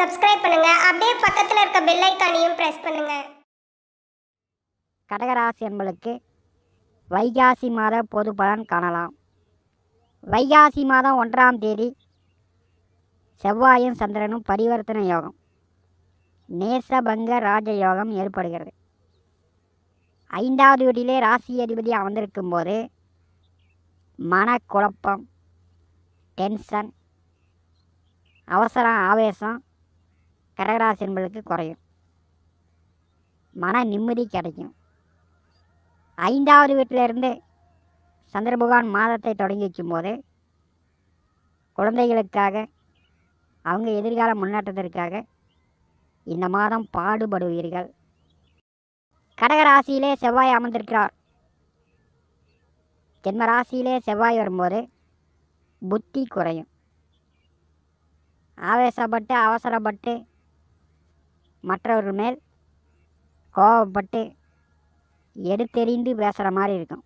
Subscribe பண்ணுங்க. அப்படியே பக்கத்தில் இருக்க பெல் ஐக்கானையும் பிரஸ் பண்ணுங்க. கடகராசி என்பளுக்கு வைகாசி மாத பொது பலன் காணலாம். வைகாசி மாதம் ஒன்றாம் தேதி செவ்வாயும் சந்திரனும் பரிவர்த்தனை யோகம். நேசபங்க ராஜ யோகம் ஏற்படுகிறது. ஐந்தாவது வீட்டிலே ராசி அதிபதி அமர்ந்திருக்கும் போது மனக்குழப்பம் டென்ஷன் அவசரம் ஆவேசம் கடகராசி என்பளுக்கு குறையும். மன நிம்மதி கிடைக்கும். ஐந்தாவது வீட்டிலிருந்து சந்திரபகவான் மாதத்தை தொடங்கி வைக்கும்போது குழந்தைகளுக்காக அவங்க எதிர்கால முன்னேற்றத்திற்காக இந்த மாதம் பாடுபடுவீர்கள். கடகராசியிலே செவ்வாய் அமர்ந்திருக்கிறார். ஜென்ம ராசியிலே செவ்வாய் வரும்போது புத்தி குறையும். ஆவேசப்பட்டு அவசரப்பட்டு மற்றவர்கள் மேல் கோபப்பட்டு எடுத்தெறிந்து பேசுகிற மாதிரி இருக்கும்.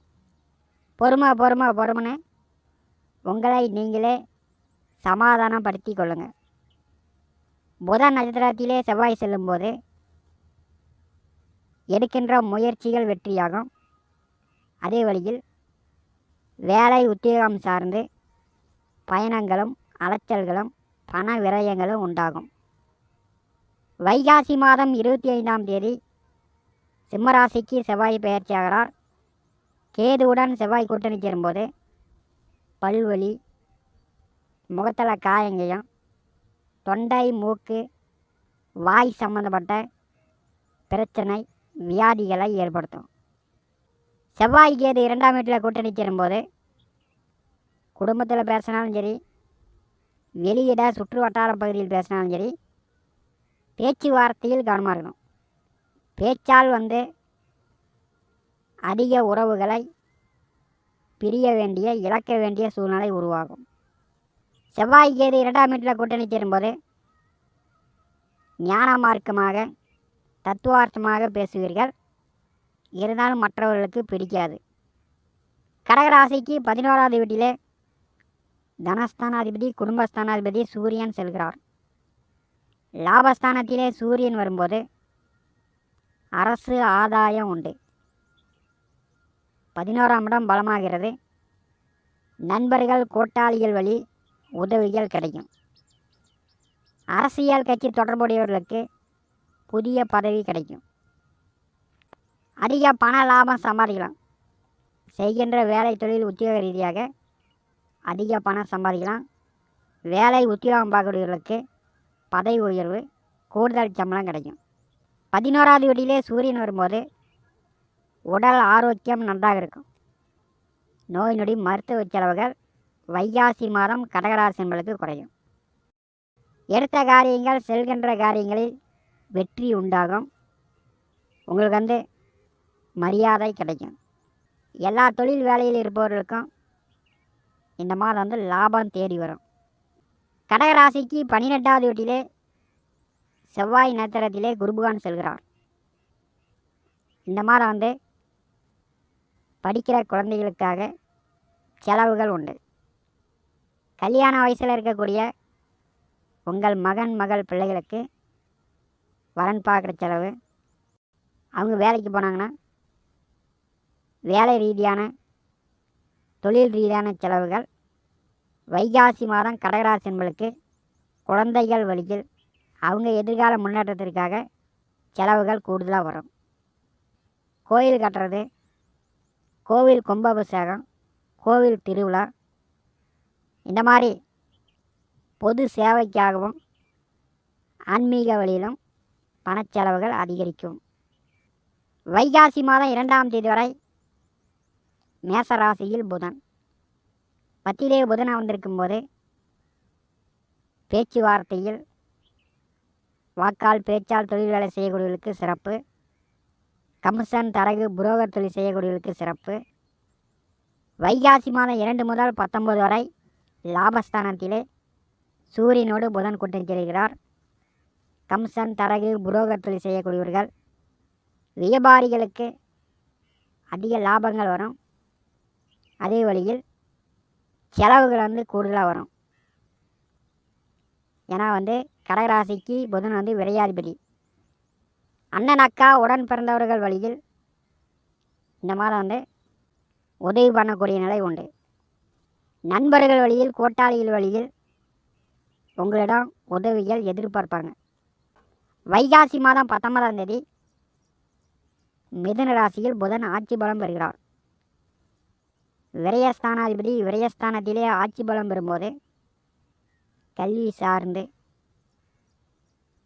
பொறுமை பொறுமை பொறுமைன்னு உங்களை நீங்களே சமாதானப்படுத்தி கொள்ளுங்கள் புதன் நட்சத்திரத்திலே செவ்வாய் செல்லும்போது எடுக்கின்ற முயற்சிகள் வெற்றியாகும். அதே வழியில் வேலை உத்தியோகம் சார்ந்து பயணங்களும் அலைச்சல்களும் பண விரயங்களும் உண்டாகும். வைகாசி மாதம் இருபத்தி ஐந்தாம் தேதி சிம்மராசிக்கு செவ்வாய் பெயர்ச்சியாகிறார். கேதுவுடன் செவ்வாய் கூட்டணி சேரும்போது பல்வலி முகத்தில் காயங்கையும் தொண்டை மூக்கு வாய் சம்பந்தப்பட்ட பிரச்சனை வியாதிகளை ஏற்படுத்தும். செவ்வாய் கேது இரண்டாம் வீட்டில் கூட்டணி சேரும்போது குடும்பத்தில் பேசினாலும் சரி வெளியிட சுற்று வட்டார பகுதியில் பேசினாலும் சரி பேச்சுவார்த்தையில் கவனமாக இருக்கணும் பேச்சால் வந்து அதிக உறவுகளை பிரிய வேண்டிய இழக்க வேண்டிய சூழ்நிலை உருவாகும். செவ்வாய் கேது இரண்டாம் வீட்டில் கூட்டணி சேரும்போது ஞான மார்க்கமாக தத்துவார்த்தமாக பேசுவீர்கள். இருந்தாலும் மற்றவர்களுக்கு பிடிக்காது. கடகராசிக்கு பதினோராவது வீட்டிலே தனஸ்தானாதிபதி குடும்பஸ்தானாதிபதி சூரியன் செல்கிறார். லாபஸ்தானத்திலே சூரியன் வரும்போது அரசு ஆதாயம் உண்டு. பதினோராம் இடம் பலமாகிறது. நண்பர்கள் கூட்டாளிகள் வழி உதவிகள் கிடைக்கும். அரசியல் கட்சி தொடர்புடையவர்களுக்கு புதிய பதவி கிடைக்கும். அதிக பண லாபம் சம்பாதிக்கலாம். செய்கின்ற வேலை தொழில் உத்தியோக ரீதியாக அதிக பணம் சம்பாதிக்கலாம். வேலை உத்தியோகம் பார்க்கக்கூடியவர்களுக்கு பதவி உயர்வு கூடுதல் சம்பளம் கிடைக்கும். பதினோராவது வீட்டிலே சூரியன் வரும்போது உடல் ஆரோக்கியம் நன்றாக இருக்கும். நோய் நொடி மருத்துவ செலவுகள் வைகாசி மாதம் கடகராசி என்பதற்கு குறையும். எடுத்த காரியங்கள் செல்கின்ற காரியங்களில் வெற்றி உண்டாகும். உங்களுக்கு வந்து மரியாதை கிடைக்கும். எல்லா தொழில் வேலையில் இருப்பவர்களுக்கும் இந்த மாதம் வந்து லாபம் தேடி வரும். கடகராசிக்கு பன்னிரெண்டாவது வீட்டிலே செவ்வாய் நட்சத்திரத்திலே குருபகான் செல்கிறார். இந்த மாதம் வந்து படிக்கிற குழந்தைகளுக்காக செலவுகள் உண்டு. கல்யாண வயசில் இருக்கக்கூடிய உங்கள் மகன் மகள் பிள்ளைகளுக்கு வரன் பார்க்குற செலவு. அவங்க வேலைக்கு போனாங்கன்னா வேலை ரீதியான தொழில் ரீதியான செலவுகள் வைகாசி மாதம் கடகராசி என்பளுக்கு குழந்தைகள் வழியில் அவங்க எதிர்கால முன்னேற்றத்திற்காக செலவுகள் கூடுதலாக வரும். கோயில் கட்டுறது கோவில் கும்பாபிஷேகம் கோவில் திருவிழா இந்த மாதிரி பொது சேவைக்காகவும் ஆன்மீக வழியிலும் பணச்செலவுகள் அதிகரிக்கும். வைகாசி மாதம் இரண்டாம் தேதி வரை மேசராசியில் புதன். பத்திலே புதனாக வந்திருக்கும் போது பேச்சுவார்த்தையில் வாக்கால் பேச்சால் தொழில் வேலை செய்யக்கூடியவர்களுக்கு சிறப்பு. கமிஷன் தரகு புரோகர் தொழில் செய்யக்கூடியவர்களுக்கு சிறப்பு. வைகாசி மாதம் இரண்டு முதல் பத்தொன்பது வரை லாபஸ்தானத்திலே சூரியனோடு புதன் கூட்டம் செல்கிறார் கம்சன் தரகு புரோகர் தொழில் செய்யக்கூடியவர்கள் வியாபாரிகளுக்கு அதிக லாபங்கள் வரும். அதே வழியில் செலவுகள் வந்து கூடுதலாக வரும். ஏன்னா வந்து கடகராசிக்கு புதன் வந்து விரையாதிபதி. அண்ணன் அக்கா உடன் பிறந்தவர்கள் வழியில் இந்த மாதம் வந்து உதவி பண்ணக்கூடிய நிலை உண்டு. நண்பர்கள் வழியில் கூட்டாளிகள் வழியில் உங்களிடம் உதவிகள் எதிர்பார்ப்பாங்க. வைகாசி மாதம் பத்தொன்பதாம் தேதி மிதுன ராசியில் புதன் ஆட்சி பலம் பெறுகிறார். விரயஸ்தானாதிபதி விரயஸ்தானத்திலே ஆட்சி பலம் பெறும்போது கல்வி சார்ந்து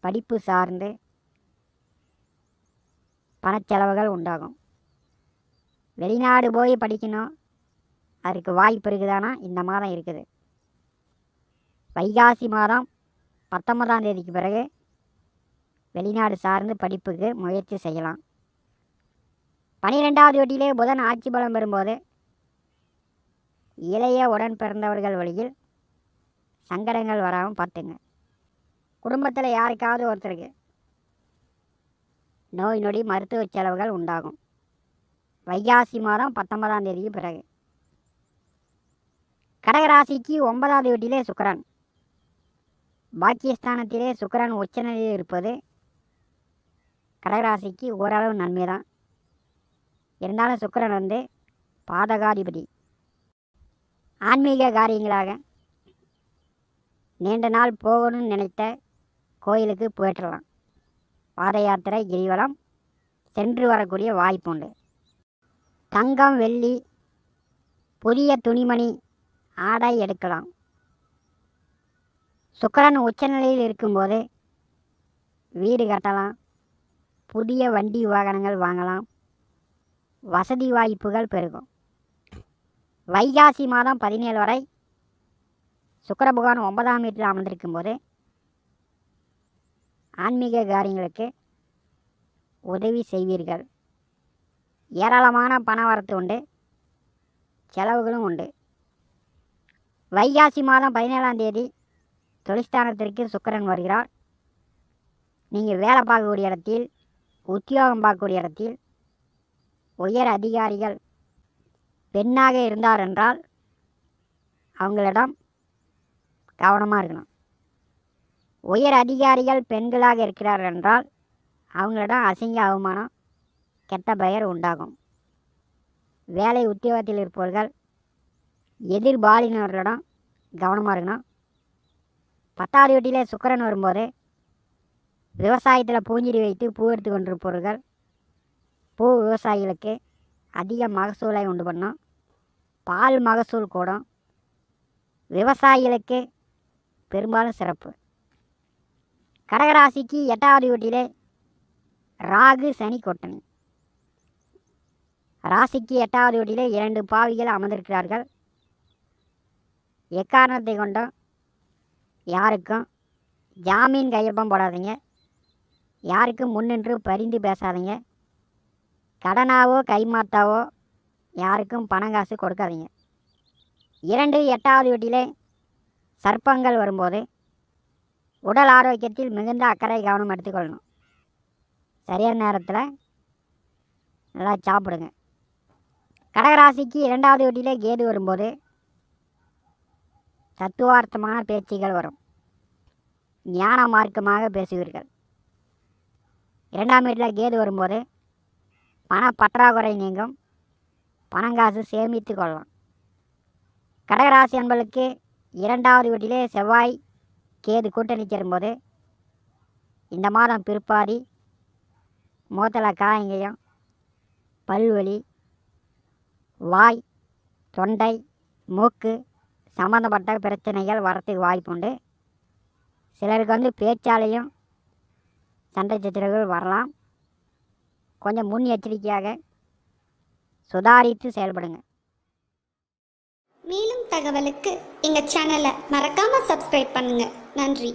படிப்பு சார்ந்து பணச்செலவுகள் உண்டாகும். வெளிநாடு போய் படிக்கணும். அதுக்கு வாய்ப்பு இருக்குதானா? இந்த மாதம் இருக்குது. வைகாசி மாதம் பத்தொன்பதாம் தேதிக்கு பிறகு வெளிநாடு சார்ந்து படிப்புக்கு முயற்சி செய்யலாம். பனிரெண்டாவது வட்டியிலே புதன் ஆட்சி பலம் பெறும்போது இளைய உடன் பிறந்தவர்கள் வழியில் சங்கடங்கள் வராமல் பார்த்துங்க. குடும்பத்தில் யாருக்காவது ஒருத்தருக்கு நோய் நொடி மருத்துவ செலவுகள் உண்டாகும். வைகாசி மாதம் பத்தொன்பதாம் தேதிக்கு பிறகு. கடகராசிக்கு ஒன்பதாவது வீட்டிலே சுக்கரன். பாக்கியஸ்தானத்திலே சுக்கரன் உச்சநிலையில் இருப்பது கடகராசிக்கு ஓரளவு நன்மை தான் இருந்தாலும் சுக்கரன் வந்து பாதகாதிபதி. ஆன்மீக காரியங்களாக நீண்ட நாள் போகணும்னு நினைத்த கோயிலுக்கு போயிட்டுலாம் பாத யாத்திரை கிரிவலம் சென்று வரக்கூடிய வாய்ப்பு உண்டு. தங்கம் வெள்ளி புதிய துணிமணி ஆடை எடுக்கலாம். சுக்கரன் உச்சநிலையில் இருக்கும்போது வீடு கட்டலாம். புதிய வண்டி வாகனங்கள் வாங்கலாம். வசதி வாய்ப்புகள் பெருகும். வைகாசி மாதம் பதினேழு வரை சுக்கர பகவான் ஒன்பதாம் வீட்டில் அமர்ந்திருக்கும் போது ஆன்மீக காரியங்களுக்கு உதவி செய்வீர்கள். ஏராளமான பண வரத்து உண்டு செலவுகளும் உண்டு. வைகாசி மாதம் பதினேழாம் தேதி தொழிற்ஸ்தானத்திற்கு சுக்கரன் வருகிறார். நீங்கள் வேலை பார்க்கக்கூடிய இடத்தில் உத்தியோகம் பார்க்கக்கூடிய இடத்தில் உயர் அதிகாரிகள் பெண்ணாக இருந்தார் என்றால் அவங்களிடம் கவனமாக இருக்கணும். உயர் அதிகாரிகள் பெண்களாக இருக்கிறார் என்றால் அவங்களிடம் அசிங்க அவமானம் கெட்ட பெயர் உண்டாகும். வேலை உத்தியோகத்தில் இருப்பவர்கள் எதிர்பாலினர்களிடம் கவனமாக இருக்கணும். பத்தாவது வீட்டிலே சுக்கிரன் வரும்போது விவசாயத்தில் பூஞ்சிரி வைத்து பூ எடுத்து கொண்டிருப்பவர்கள் பூ விவசாயிகளுக்கு அதிக மகசூலை உண்டு பண்ணோம். பால் மகசூல் கூடும். விவசாயிகளுக்கு பெரும்பாலும் சிறப்பு. கடகராசிக்கு எட்டாவது வீட்டிலே ராகு சனி கொட்டணி ராசிக்கு எட்டாவது வீட்டிலே இரண்டு பாவிகள் அமர்ந்திருக்கிறார்கள். எக்காரணத்தை கொண்டும் யாருக்கும் ஜாமீன் கையொப்பம் போடாதீங்க. யாருக்கும் முன்னின்று பரிந்து பேசாதீங்க. கடனாவோ கைமாத்தாவோ யாருக்கும் பணம் காசு கொடுக்காதீங்க. இரண்டு எட்டாவது வீட்டிலே சர்ப்பங்கள் வரும்போது உடல் ஆரோக்கியத்தில் மிகுந்த அக்கறை கவனம் எடுத்துக்கொள்ளணும். சரியான நேரத்தில் நல்லா சாப்பிடுங்க. கடகராசிக்கு இரண்டாவது வீட்டிலே கேது வரும்போது தத்துவார்த்தமான பேச்சுகள் வரும். ஞான மார்க்கமாக பேசுவீர்கள். இரண்டாம் வீட்டில் கேது வரும்போது பண பற்றாக்குறை நீங்கும். பணங்காசு சேமித்து கொள்ளலாம் கடகராசி என்பளுக்கு இரண்டாவது வீட்டிலே செவ்வாய் கேது கூட்டணி சேரும்போது இந்த மாதம் பிற்பாதி மூத்தல காயங்கயம் பல்வலி வாய் தொண்டை மூக்கு சம்மந்தப்பட்ட பிரச்சனைகள் வரத்துக்கு வாய்ப்புண்டு சிலருக்கு வந்து பேச்சாலையும் சண்டை சச்சரவுகள் வரலாம். கொஞ்சம் முன் எச்சரிக்கையாக சுதாரித்து செயல்படுங்க. மேலும் தகவலுக்கு எங்கள் சேனலை மறக்காமல் சப்ஸ்கிரைப் பண்ணுங்கள் நன்றி.